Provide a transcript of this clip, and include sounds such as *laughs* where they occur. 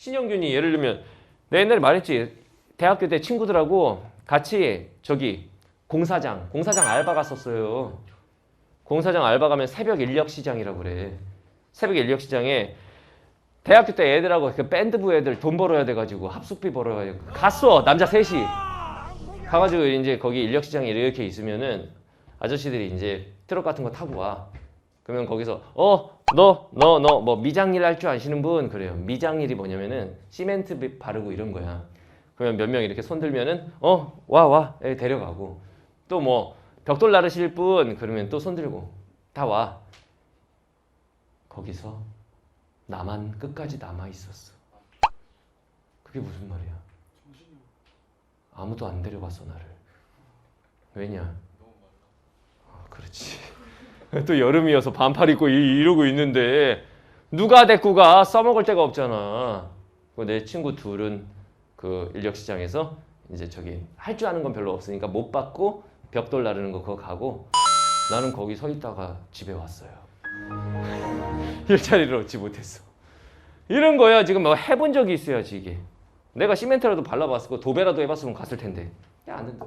신영균이 예를 들면 내 옛날에 말했지 대학교 때 친구들하고 같이 저기 공사장 공사장 알바 갔었어요. 공사장 알바 가면 새벽 인력 시장이라고 그래. 새벽 인력 시장에 대학교 때 애들하고 그 밴드부 애들 돈 벌어야 돼가지고 합숙비 벌어야 돼. 갔어 남자 셋이 가가지고 이제 거기 인력 시장에 이렇게 있으면은 아저씨들이 이제 트럭 같은 거 타고 와. 그러면 거기서 어 너 너 너 뭐 미장일 할 줄 아시는 분 그래요. 미장일이 뭐냐면은 시멘트 비- 바르고 이런 거야. 그러면 몇 명 이렇게 손 들면은 어 와 와 데려가고 또 뭐 벽돌 나르실 분 그러면 또 손 들고 다 와. 거기서 나만 끝까지 남아 있었어. 그게 무슨 말이야? 아무도 안 데려갔어 나를. 왜냐? 아, 그렇지. *laughs* 또 여름이어서 반팔 입고 이- 이러고 있는데 누가 데리고 가? 써먹을 데가 없잖아. 그내 친구 둘은 그 인력 시장에서 이제 저기 할 줄 아는 건 별로 없으니까 못 받고 벽돌 나르는 거 그거 가고 나는 거기 서 있다가 집에 왔어요. *laughs* 일자리를 얻지 못했어. 이런 거야 지금 뭐 해본 적이 있어야지 이게. 내가 시멘트라도 발라봤고 도배라도 해봤으면 갔을 텐데. 야 안 된다.